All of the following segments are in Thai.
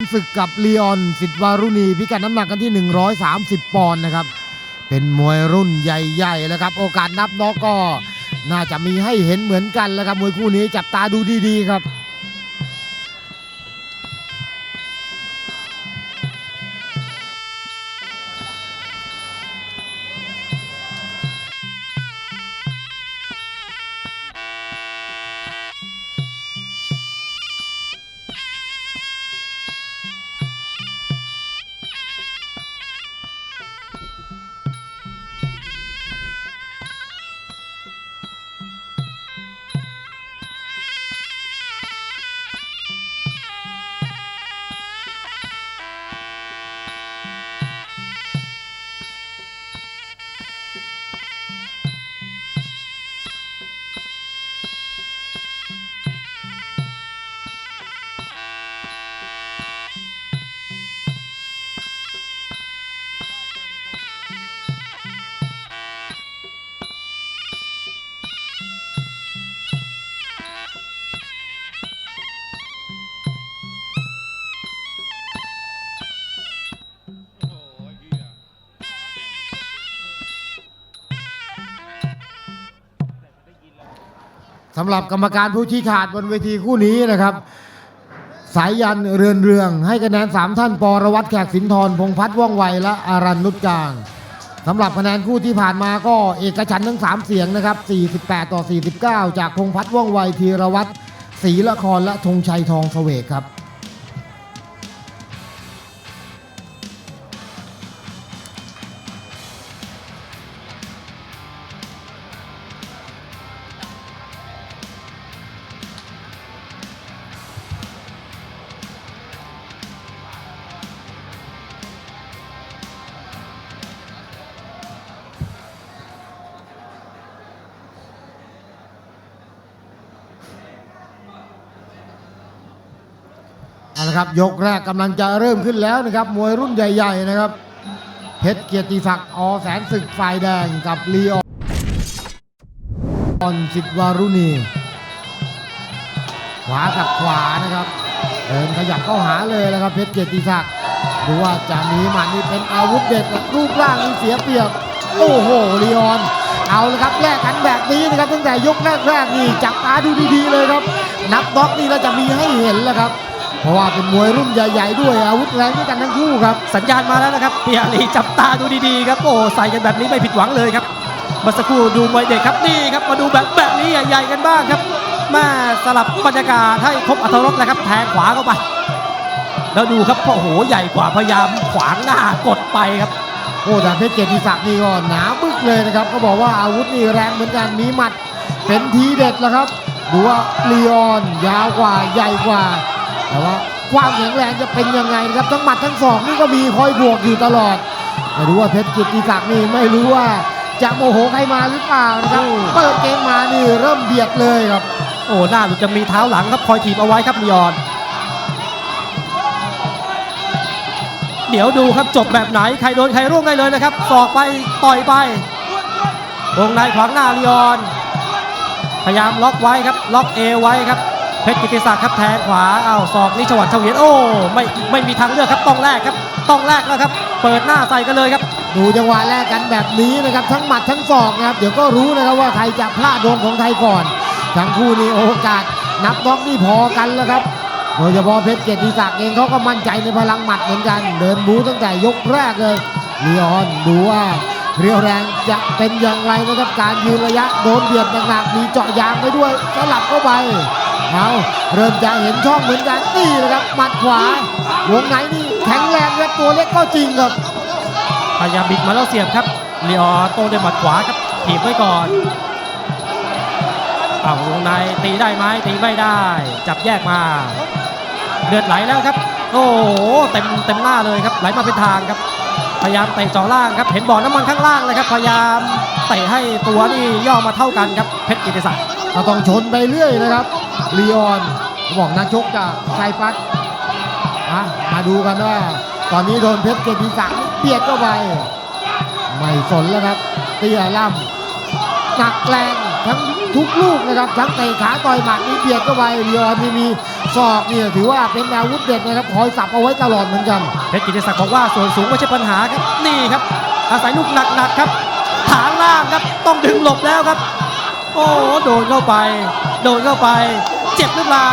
ศึกกับลีออนสิทธวารุณี พิกัดน้ำหนักกันที่ 130 ปอนด์นะครับ เป็นมวยรุ่นใหญ่ๆแล้วครับ โอกาสนับน็อกก็ น่าจะมีให้เห็นเหมือนกันแล้วครับ มวยคู่นี้จับตาดูดีๆครับ สำหรับกรรมการผู้ชี้ขาดบนเวทีคู่นี้นะครับ สายยันเรือนเรือง ให้คะแนน 3 ท่านปรวัตแขกสินทรพงษ์พัฒน์ว่องไวและอารันนุชกลางสำหรับคะแนนคู่ที่ผ่านมาก็เอกฉันท์ทั้ง 3 เสียงนะครับ 48 ต่อ 49 จากพงษ์พัฒน์ว่องไวธีรวัตรศรีละครและธงชัยทองเสวกครับ ละครับ ยกแรกกำลังจะเริ่มขึ้นแล้วนะครับ มวยรุ่นใหญ่ ๆ นะครับ เพชรเกียรติศักดิ์อแสนศึกฝ่ายแดงกับลีออนสิทธวารุณี ขวากับขวานะครับเดินขยับเข้าหาเลยนะครับ เพชรเกียรติศักดิ์ดูว่าจะมีหมัดนี่เป็นอาวุธเด็ดรูปร่างนี่เสียเปรียบ โอ้โหลีออนเอาเลยครับแลกกันแบบนี้นะครับตั้งแต่ยกแรกๆนี่จับตาดูดีๆเลยครับ นับน็อกนี่เราจะมีให้เห็นแล้วครับ เพราะว่าเป็นมวยรุ่นใหญ่ ๆ ด้วยอาวุธแรงด้วยกันทั้งคู่ครับ สัญญาณมาแล้วนะครับเปียรีจับตาดูดีๆครับโอ้ใส่กันแบบนี้ไม่ผิดหวังเลยครับเมื่อสักครู่ดูมวยเด็กครับนี่ครับมาดูแบบแบบนี้ใหญ่ๆกันบ้างครับมาสลับบรรยากาศให้ครบอัตรสนะครับแทงขวาเข้าไป แล้วดูครับโอ้โหใหญ่กว่าพยายามขวางหน้ากดไปครับโอ้แต่เพชรเกียรติศักดิ์นี่ก็หนาบึกเลยนะครับก็บอกว่าอาวุธนี่แรงเหมือนกันมีหมัดเป็นทีเด็ดแล้วครับดูว่าลีออนยาวกว่าใหญ่กว่า แต่ว่าความแข็งแรงจะเป็นยังไงนะครับทั้งหมัดทั้งศอกนี่ก็มีคอยบวกอยู่ตลอดไม่รู้ว่าเพชรเกียรติศักดิ์นี่ไม่รู้ว่าจะโมโหใครมาหรือเปล่านะครับโอ้เปิดเกมมานี่เริ่มเบียดเลยครับ โอ้หน้าจะมีเท้าหลังครับคอยถีบเอาไว้ครับลีออนเดี๋ยวดูครับจบแบบไหนใครโดนใครร่วงได้เลยนะครับศอกไปต่อยไปวงในขวางหน้าลีออน พยายามล็อกไว้ครับ ล็อกเอวไว้ครับ เพชรกิติศักดิ์ครับแทงขวาอ้าวศอกนี่ฉวัดเฉวียนโอ้ไม่ไม่มีทางเลือกครับต้องแลกครับต้องแลกแล้วครับ เปิดหน้าใส่กันเลยครับ ดูจังหวะแรกกันแบบนี้นะครับ ทั้งหมัดทั้งศอกนะครับ เดี๋ยวก็รู้นะครับว่าใครจะพลาดโดนของใครก่อนทั้งคู่นี้โอกาสนับน็อกนี่พอกันแล้วครับโดยเฉพาะเพชรเกียรติศักดิ์เองเขาก็มั่นใจในพลังหมัดเหมือนกัน เดินบูตั้งแต่ยกแรกเลยลีออนดูว่าเรียวแรงจะเป็นอย่างไรนะครับการยืนระยะโดนเบียดหนักๆมีเจาะยางไปด้วยสลับเข้าไป เอาเริ่มจะเห็นช่องเหมือนกันนี่นะครับหมัดขวาวงไหนนี่แข็งแรงและตัวเล็กก็จริงครับพยายามบิดมาแล้วเสียบครับลีออนโต้ด้วยหมัดขวาครับถีบไว้ก่อนอ้าววงในตีได้ไหมตีไม่ได้ จับแยกมาเลือดไหลแล้วครับ โอ้โหเต็มเต็มหน้าเลยครับไหลมาเป็นทางครับ พยายามเตะจ่อล่างครับเห็นบ่อน้ำมันข้างล่างเลยครับ พยายามเตะให้ตัวนี่ย่อมาเท่ากันครับเพชรกิติศักดิ์เราต้องชนไปเรื่อยนะครับ ลีออนบอกนักชกจากไซปัสอะมาดูกันว่า ตอนนี้โดนเพชรเกียรติศักดิ์เปียกเข้าไป ไม่สนแล้วครับเตี้ยล่ำหนักแรงทั้งทุกลูกนะครับทั้งเตะขาต่อยหมัดนี่เบียดเข้าไปลีออนนี่มีศอกเนี่ยถือว่าเป็นอาวุธเด็ดนะครับคอยสับเอาไว้ตลอดเหมือนกันเพชรกิติศักดิ์บอกว่าส่วนสูงไม่ใช่ปัญหาครับนี่ครับ อาศัยลูกหนักๆครับ ฐานล่างครับต้องดึงหลบแล้วครับ อ้โหโดนเข้าไป โดนเข้าไป เจ็บหรือเปล่า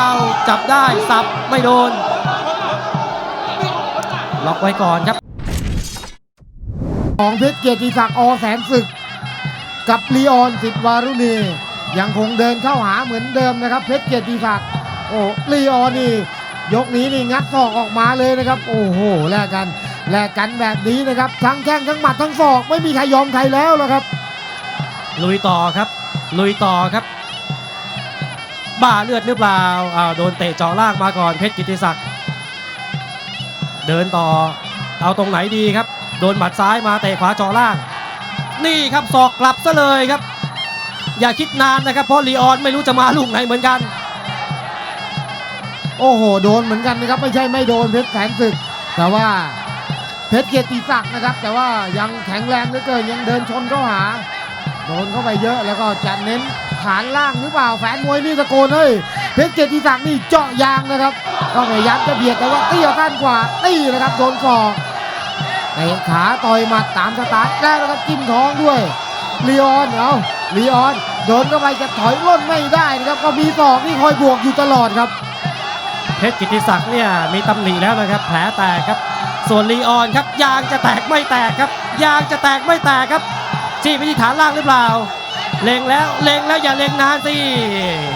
จับได้สับไม่โดน ล็อกไว้ก่อนครับ ของเพชรเกียรติศักดิ์อแสนศึก กับลีออนสิทธิ์วารุณี ยังคงเดินเข้าหาเหมือนเดิมนะครับ เพชรเกียรติศักดิ์โอ้ลีออนนี่ยกนี้นี่งัดศอกออกมาเลยนะครับ โอ้โหแลกกันแลกกันแบบนี้นะครับ ทั้งแข้งทั้งหมัดทั้งศอกไม่มีใครยอมใครแล้วละครับ ลุยต่อครับ ลุยต่อครับ บ้าเลือดหรือเปล่าอ้าวโดนเตะเจาะล่างมาก่อนเพชรกิติศักดิ์เดินต่อเอาตรงไหนดีครับ โดนหมัดซ้ายมาเตะขวาเจาะล่าง นี่ครับศอกกลับซะเลยครับ อย่าคิดนานนะครับเพราะลีออนไม่รู้จะมาลูกไหนเหมือนกัน โอ้โห โดนเหมือนกันนะครับ ไม่ใช่ไม่โดนเพชรแสนศึก แต่ว่าเพชรเกียรติศักดิ์นะครับ แต่ว่ายังแข็งแรงเหลือเกินยังเดินชนเข้าหา โดนเข้าไปเยอะแล้วก็จะเน้นฐานล่างหรือเปล่าแฟนมวยนี่ตะโกนเฮ้ยเพชรเกียรติศักดิ์นี่เจาะยางนะครับ ก็พยายามจะเบียดแต่ว่าเตี้ยสั้นกว่าตี้นะครับโดนศอกเตะขาต่อยหมัดตามสไตล์แล้วนะครับจิ้มท้องด้วยลีออนเอาลีออนโดนเข้าไปจะถอยร่นไม่ได้นะครับ ก็มีศอกที่คอยบวกอยู่ตลอดครับ เพชรกิติศักดิ์เนี่ยมีตำหนิแล้วนะครับ แผลแตกครับ ส่วนลีออนครับยางจะแตกไม่แตกครับ ยางจะแตกไม่แตกครับ จี้ไปที่ฐานล่างหรือเปล่า เล็งแล้วเล็งแล้วอย่าเล็งนานสิ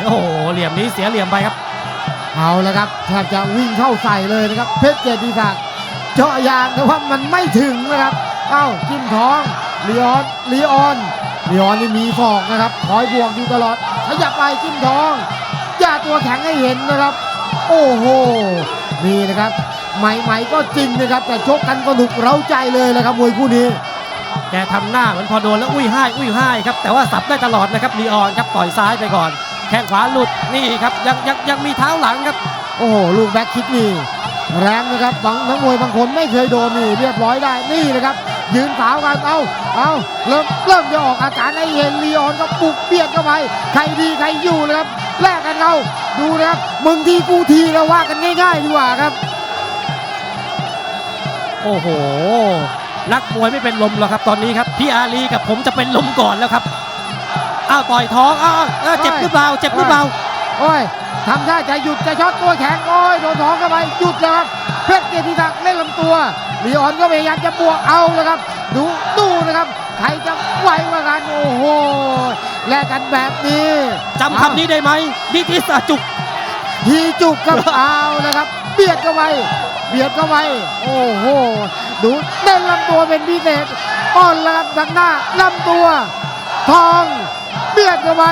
โอ้โหเหลี่ยมนี้เสียเหลี่ยมไปครับ เอาละครับแทบจะวิ่งเข้าใส่เลยนะครับ เพชรเกียรติศักดิ์เจาะยางแต่ว่ามันไม่ถึงนะครับ เอ้าจิ้มท้องลีออนลีออนลีออนนี่มีศอกนะครับคอยบวกอยู่ตลอดขยับไปจิ้มท้องย่าตัวแข็งให้เห็นนะครับ โอ้โหนี่นะครับใหม่ๆก็จริงนะครับ แต่ชกกันสนุกเร้าใจเลยนะครับมวยคู่นี้ แกทำหน้าเหมือนพอโดนแล้วอุ้ยห้ายอุ้ยห้ายครับแต่ว่าสับได้ตลอดนะครับลีออนครับต่อยซ้ายไปก่อน แข้งขวาหลุดนี่ครับยังยังยังมีเท้าหลังครับ โอ้โหลูกแบ็คคิกนี่แรงนะครับบางนักมวยบางคนไม่เคยโดนนี่เรียบร้อยได้นี่นะครับ ยืนสาวกันเอาเอาเริ่มเริ่มจะออกอาการให้เห็นลีออนก็ปุกเบียดเข้าไปใครดีใครอยู่นะครับแลกกันเอาดูนะครับมึงทีกูทีเราว่ากันง่าย ๆ ดีกว่าครับ โอ้โห นักมวยไม่เป็นลมหรอกครับตอนนี้ครับพี่อาลีกับผมจะเป็นลมก่อนแล้วครับอ้าวต่อยท้องอ้าวอ้าวเจ็บหรือเปล่าเจ็บหรือเปล่าโอ้ยทำท่าจะหยุดจะช็อตตัวแข็งโอ้ยโดนท้องเข้าไปหยุดแล้วครับเพชรเกียรติศักดิ์เล่นลำตัวลีออนก็พยายามจะบวกเอาแล้วครับ ดูดูนะครับใครจะไหวกว่ากันโอ้โหแลกกันแบบนี้จำคำนี้ได้ไหมดิทิสจุก ทีจุกครับเอาแล้วครับ เบียดเข้าไปเบียดเข้าไปโอ้โหดูเต้นลำตัวเป็นพิเศษอ้อนแล้วครับทางหน้าลำตัว ทองเบียดเข้าไป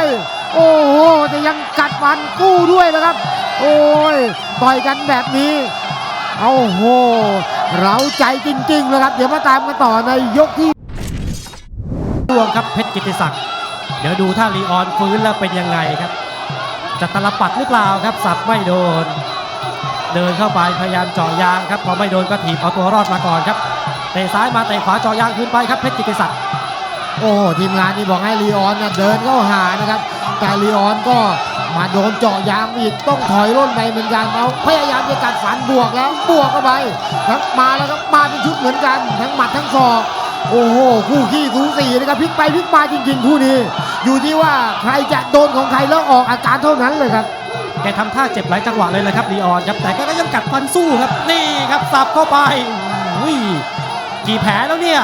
โอ้โหแต่ยังกัดฟันกู้ด้วยนะครับ โอ้ยต่อยกันแบบนี้เอาโหเราใจจริงๆเลยครับ เดี๋ยวมาตามกันต่อในยกที่รวมครับเพชรกิติศักดิ์เดี๋ยวดูถ้าลีออนฟื้นแล้วเป็นยังไงครับ จะตลปัดหรือเปล่าครับสับไม่โดน เดินเข้าไปพยายามเจาะยางครับพอไม่โดนก็ถีบเอาตัวรอดมาก่อนครับเตะซ้ายมาเตะขวาเจาะยางคืนไปครับเพชรกิติศักดิ์โอ้ทีมงานนี่บอกให้ลีออนนะเดินเข้าหานะครับแต่ลีออนก็มาโดนเจาะยางอีกต้องถอยร่นไปเหมือนกันเอาพยายามจะกัดฝันบวกแล้วบวกเข้าไปทั้งมาแล้วครับมาเป็นชุดเหมือนกัน ทั้งหมัดทั้งศอก โอ้โหคู่ขี้สูสีนะครับพลิกไปพลิกมาจริง ๆ คู่นี้ อยู่ที่ว่าใครจะโดนของใครแล้วออกอาการเท่านั้นเลยครับแกทำท่าเจ็บหลายจังหวะเลยนะครับลีออนครับแต่แกก็ยังกัดฟันสู้ครับนี่ครับสับเข้าไปอุ้ยกี่แผลแล้วเนี่ย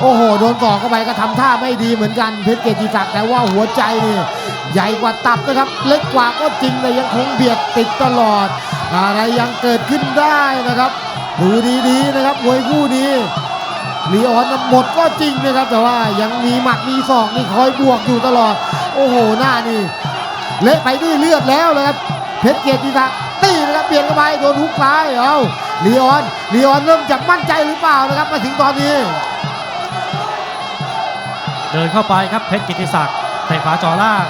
โอ้โหโดนต่อกเข้าไปก็ทำท่าไม่ดีเหมือนกันเพชรเกียรติศักดิ์แต่ว่าหัวใจนี่ใหญ่กว่าตับนะครับ เล็กกว่าก็จริงแต่ยังคงเบียดติดตลอด อะไรยังเกิดขึ้นได้นะครับ ดูดีๆนะครับมวยคู่นี้ ลีออนหมดก็จริงนะครับ แต่ว่ายังมีหมัดมีศอกนี่คอยบวกอยู่ตลอด โอ้โหหน้านี่เละไปด้วยเลือดแล้วนะครับ เพชรเกียรติศักดิ์ตีนะครับเปลี่ยนเข้าไปโดนฮุกซ้ายเอาลีออนลีออนเริ่มจะมั่นใจหรือเปล่านะครับมาถึงตอนนี้ เดินเข้าไปครับเพชรกิติศักดิ์เตะขวาจ่อล่าง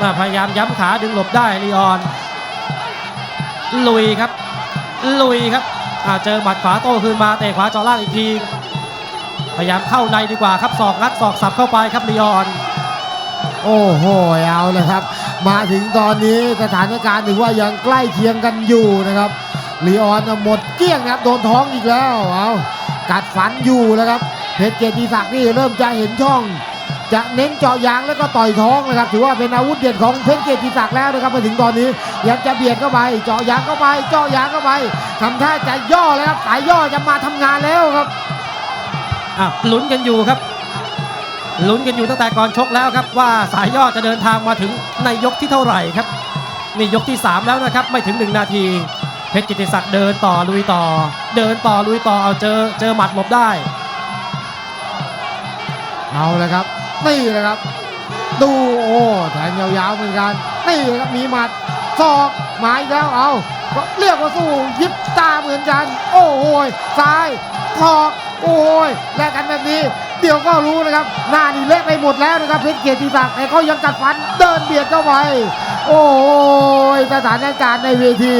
มาพยายามย้ำขาดึงหลบได้ลีออน ลุยครับ ลุยครับ เจอหมัดขวาโต้คืนมาเตะขวาจ่อล่างอีกที พยายามเข้าในดีกว่าครับศอกงัดศอกสับเข้าไปครับลีออน โอ้โหเอาเลยครับ มาถึงตอนนี้สถานการณ์ถือว่ายังใกล้เคียงกันอยู่นะครับลีออนหมดเกลี้ยงนะครับโดนท้องอีกแล้วเอากัดฟันอยู่แล้วครับเพชรเกียรติศักดิ์นี่เริ่มจะเห็นช่อง จะเน้นเจาะยางแล้วก็ต่อยท้องนะครับถือว่าเป็นอาวุธเด็ดของเพชรเกียรติศักดิ์แล้วนะครับมาถึงตอนนี้ยังจะเบียดเข้าไปเจาะยางเข้าไปเจาะยางเข้าไป ทำท่าจะย่อแล้วครับสายย่อจะมาทำงานแล้วครับอะลุ้นกันอยู่ครับ ลุ้นกันอยู่ตั้งแต่ก่อนชกแล้วครับ ว่าสายย่อจะเดินทางมาถึงในยกที่เท่าไหร่ครับนี่ยกที่ 3 แล้วนะครับ ไม่ถึง 1 นาที เพชรกิติศักดิ์เดินต่อลุยต่อ เดินต่อลุยต่อเอาเจอเจอหมัดหลบได้ เอาเลยครับนี่เลยครับ ดูโอ้แทงยาวๆเหมือนกันนี่เลยครับมีหมัดศอกหมายแล้วเอาก็ เรียกว่าสู้ยิบตาเหมือนกัน โอ้โหซ้ายศอกโอ้ยแลกกันแบบนี้ เดี๋ยวก็รู้นะครับ หน้านี่เละไปหมดแล้วนะครับเพชรเกียรติศักดิ์แต่ก็ยังกัดฟันเดินเบียดเข้าไปโอ้ยสถานการณ์ในเวที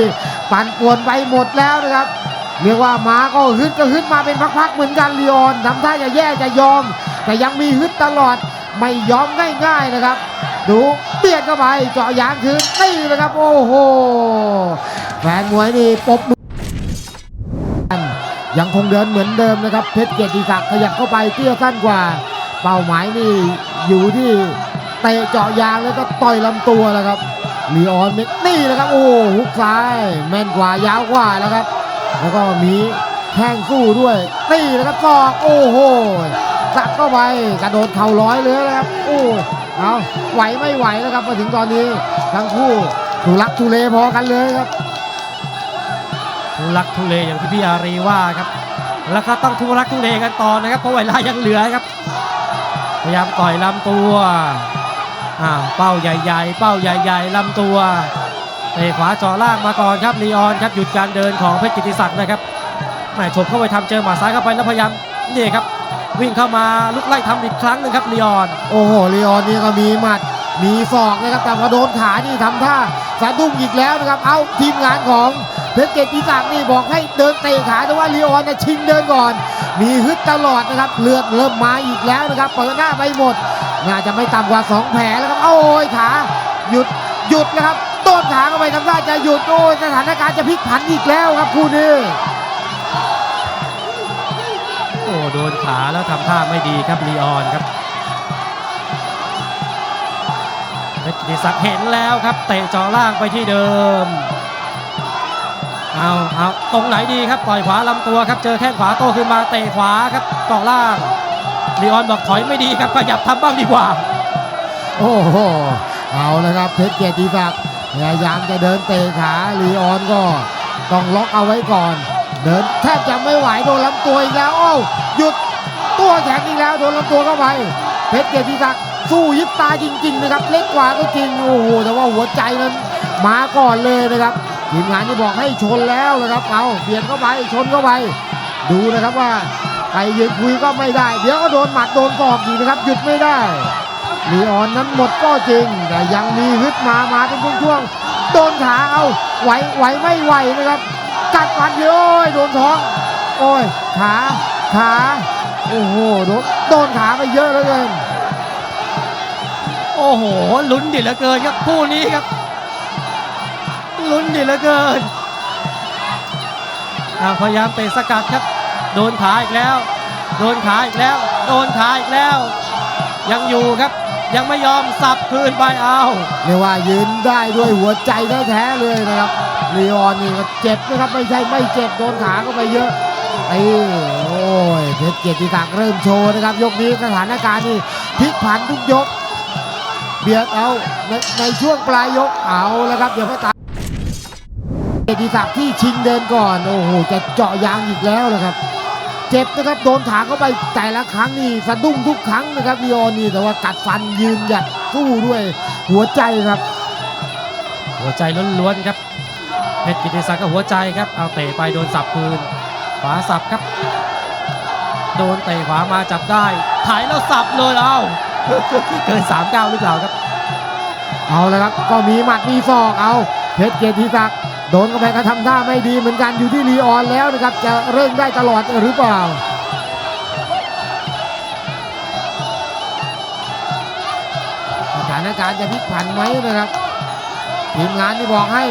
ปั่นป่วนไปหมดแล้วนะครับเรียกว่าม้าก็ฮึดก็ฮึดมาเป็นพักๆเหมือนกันลีออนทำท่าจะแย่จะยอม แต่ยังมีฮึดตลอดไม่ยอมง่ายๆนะครับ ดูเบียดเข้าไปเจาะยางคืนนี่นะครับ โอ้โห แฟนมวยนี่ปบมือยังคงเดินเหมือนเดิมนะครับ เพชรเกียรติศักดิ์ขยับเข้าไปเตี้ยสั้นกว่า เป้าหมายนี่อยู่ที่เตะเจาะยางแล้วก็ต่อยลำตัวแล้วครับลีออนเม็ดนี่นะครับ โอ้ฮุกซ้าย แม่นกว่ายาวกว่าแล้วครับ แล้วก็มีแข้งสู้ด้วยนี่นะครับศอกโอ้โหสัดเข้าไปกระโดดเข่าร้อยเลยนะครับ โอ้เอาไหวไม่ไหวนะครับมาถึงตอนนี้ ทั้งคู่ทุลักทุเลพอกันเลยครับ ทุลักทุเลอย่างที่พี่อารีว่าครับ แล้วก็ต้องทุลักทุเลกันต่อนะครับเพราะเวลายังเหลือครับ พยายามต่อยลำตัวอ่าเป้าใหญ่ๆ เป้าใหญ่ๆลำตัวเตะขวาจาะล่างมาก่อนครับลีออนครับหยุดการเดินของเพชรกิติศักดิ์นะครับแหม่ฉกเข้าไปทำเจอหมาซ้ายเข้าไปแล้วพยายามนี่ครับ วิ่งเข้ามาลุกไล่ทำอีกครั้งหนึ่งครับลีออน โอ้โหลีออนนี่ก็มีหมัดมีศอกนะครับแต่พอโดนขานี่ทำท่าสะดุ้งอีกแล้วนะครับ เอาทีมงานของ เพชรเกติศักดิ์นี่บอกให้เดินเตะขาแต่ว่าลีออนนะชิงเดินก่อน มีฮึดตลอดนะครับ เลือดเริ่มมาอีกแล้วนะครับ เปิดหน้าไปหมด น่าจะไม่ต่ำกว่า 2 แผลแล้วครับ โอ้ยขา หยุดหยุดนะครับ โดนขาเข้าไปทำท่าจะหยุด โอ้ยสถานการณ์จะพลิกผันอีกแล้วครับคู่นี้โอ้โดนขาแล้วทำท่าไม่ดีครับลีออนครับเพชรกิติศักดิ์เห็นแล้วครับเตะจ่อล่างไปที่เดิม เอาเอาตรงไหนดีครับต่อยขวาลำตัวครับเจอแข้งขวาโตขึ้นมาเตะขวาครับต่อล่างลีออนบอกถอยไม่ดีครับขยับทำบ้างดีกว่า โอ้โหเอาละครับเพชรเกียรติศักดิ์พยายามจะเดินเตะขาลีออนก็ต้องล็อกเอาไว้ก่อน เดินแทบจะไม่ไหวโดนลำตัวอีกแล้วโอ้หยุดตัวแข็งอีกแล้วโดนลำตัวเข้าไปเพชรเกียรติศักดิ์สู้ยิบตาจริง ๆ นะครับ เล็กกว่าก็จริงโอ้โหแต่ว่าหัวใจนั้นมาก่อนเลยนะครับ ทีมงานที่บอกให้ชนแล้วนะครับ เอาเบียดเข้าไปชนเข้าไป ดูนะครับว่าใครยืนคุยก็ไม่ได้ เดี๋ยวก็โดนหมัดโดนศอกอีกนะครับ หยุดไม่ได้ลีออนนั้นหมดก็จริง แต่ยังมีฮึดมามาเป็นช่วงๆโดนขาเอาไหวไหวไม่ไหวนะครับ กัดฟันเยอะโอ้ยโดนท้องโอ้ยขาขาโอ้โหโดนโดนขาไปเยอะเหลือเกินโอ้โหลุ้นดิเหลือเกินครับคู่นี้ครับ ลุ้นดิเหลือเกินพยายามเตะสกัดครับ โดนขาอีกแล้ว โดนขาอีกแล้ว โดนขาอีกแล้ว ยังอยู่ครับ ยังไม่ยอมสับคืนไปเอาเรียกว่ายืนได้ด้วยหัวใจแท้ๆเลยนะครับลีออนนี่ก็เจ็บนะครับไม่ใช่ไม่เจ็บโดนขาก็ไปเยอะไอ้โอ้ยเพชรเกียรติศักดิ์เริ่มโชว์นะครับ ยกนี้สถานการณ์นี่พลิกผันทุกยก เบียดเอาในในช่วงปลายยกเอาแล้วครับเดี๋ยวไปตา เกียรติศักดิ์ที่ชิงเดินก่อนโอ้โหจะเจาะยางอีกแล้วนะครับ เจ็บนะครับโดนขาเข้าไปแต่ละครั้งนี่สะดุ้งทุกครั้งนะครับลีออนนี่แต่ว่ากัดฟันยืนหยัดสู้ด้วยหัวใจครับ หัวใจล้วนๆครับเพชรกิติศักดิ์ก็หัวใจครับเอาเตะไปโดนสับคืนขวาสับครับ โดนเตะขวามาจับได้ถ่ายแล้วสับเลยเอาเกิน3ก้าวหรือเปล่าครับ เอาละครับก็มีหมัดมีศอกเอาเพชรเกียรติศักดิ์ โดนเข้าไปก็ทำท่าไม่ดีเหมือนกันอยู่ที่ลีออนแล้วนะครับ จะเร่งได้ตลอดหรือเปล่าสถานการณ์จะพลิกผันไหมนะครับทีมงานที่บอกให้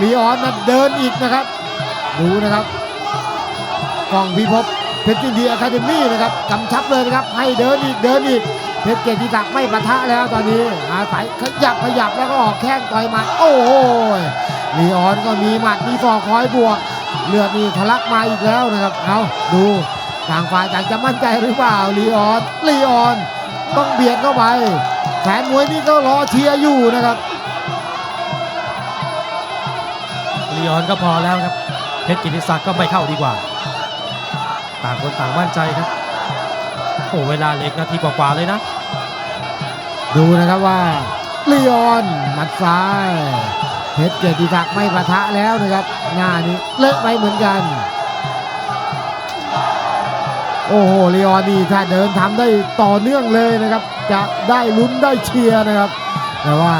ลีออนนะเดินอีกนะครับ ดูนะครับกองพิภพเพชรยินดีอะคาเดมี่นะครับกำชับเลยนะครับ ให้เดินอีกเดินอีกเพชรเกียรติศักดิ์ไม่ปะทะแล้วตอนนี้อาศัยขยับขยับแล้วก็ออกแข้งต่อยมัดโอ้โห ลีออนก็มีหมัดมีศอกคอยบวก เลือดนี่ทะลักมาอีกแล้วนะครับ เอาดูต่างฝ่ายต่างจะมั่นใจหรือเปล่าลีออนลีออนต้องเบียดเข้าไปแฟนมวยนี่ก็รอเชียร์อยู่นะครับลีออนก็พอแล้วครับเพชรกิติศักดิ์ก็ไม่เข้าดีกว่า ต่างคนต่างมั่นใจครับโอ้เวลาเหล็กนาทีกว่าๆเลยนะ ดูนะครับว่าลีออนหมัดซ้าย เพชรเกียรติศักดิ์ไม่ปะทะแล้วนะครับหน้านี้เลอะไปเหมือนกัน โอ้โหลีออนนี่ถ้าเดินทำได้ต่อเนื่องเลยนะครับ จะได้ลุ้นได้เชียร์นะครับ แต่ว่า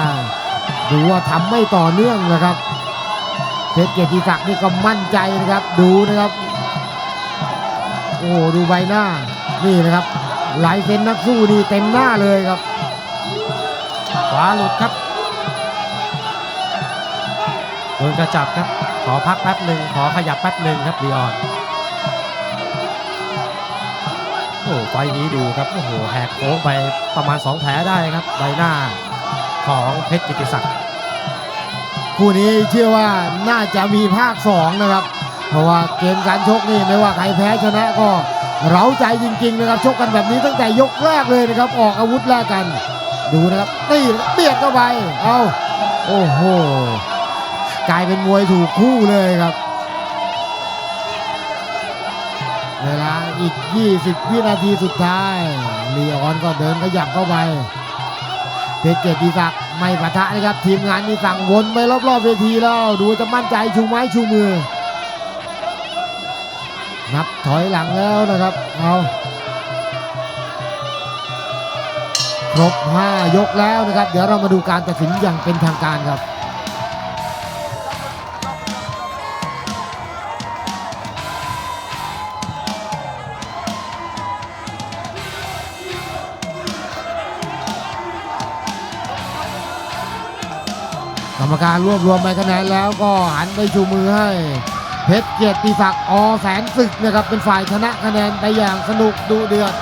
ดูว่าทำไม่ต่อเนื่องนะครับ เพชรเกียรติศักดิ์นี่ก็มั่นใจนะครับ ดูนะครับ โอ้โหดูใบหน้านี่นะครับลายเซนนักสู้นี่เต็มหน้าเลยครับขวาหลุดครับ โดนกระจับครับ ขอพักแป๊บหนึ่งขอขยับแป๊บหนึ่งครับลีออนโอ้ไฟนี้ดูครับโอ้โหแหกโค้งไปประมาณ 2 แผลได้ครับใบหน้าของเพชรกิติศักดิ์คู่นี้เชื่อว่าน่าจะมีภาค 2 นะครับ เพราะว่าเกมการชกนี่ไม่ว่าใครแพ้ชนะก็เร้าใจจริงๆนะครับชกกันแบบนี้ตั้งแต่ยกแรกเลยนะครับออกอาวุธแรกกัน ดูนะครับตีเบียดเข้าไปเอาโอ้โห กลายเป็นมวยถูกคู่เลยครับ เวลาอีก 20 วินาทีสุดท้ายลีออนก็เดินขยับเข้าไปเพชรเกียรติศักดิ์ไม่ปะทะนะครับ ทีมงานนี่สั่งวนไปรอบๆเวทีแล้วดูจะมั่นใจชูไม้ชูมือ นับถอยหลังแล้วนะครับ เอาครบ 5 ยกแล้วนะครับ เดี๋ยวเรามาดูการตัดสินอย่างเป็นทางการครับ รมการรวบรวมใบคะแนนแล้วก็หันไปชูมือให้ เพชรเกียรติศักดิ์อแสนศึกนะครับเป็นฝ่ายชนะคะแนนไปอย่างสนุกดูเดือด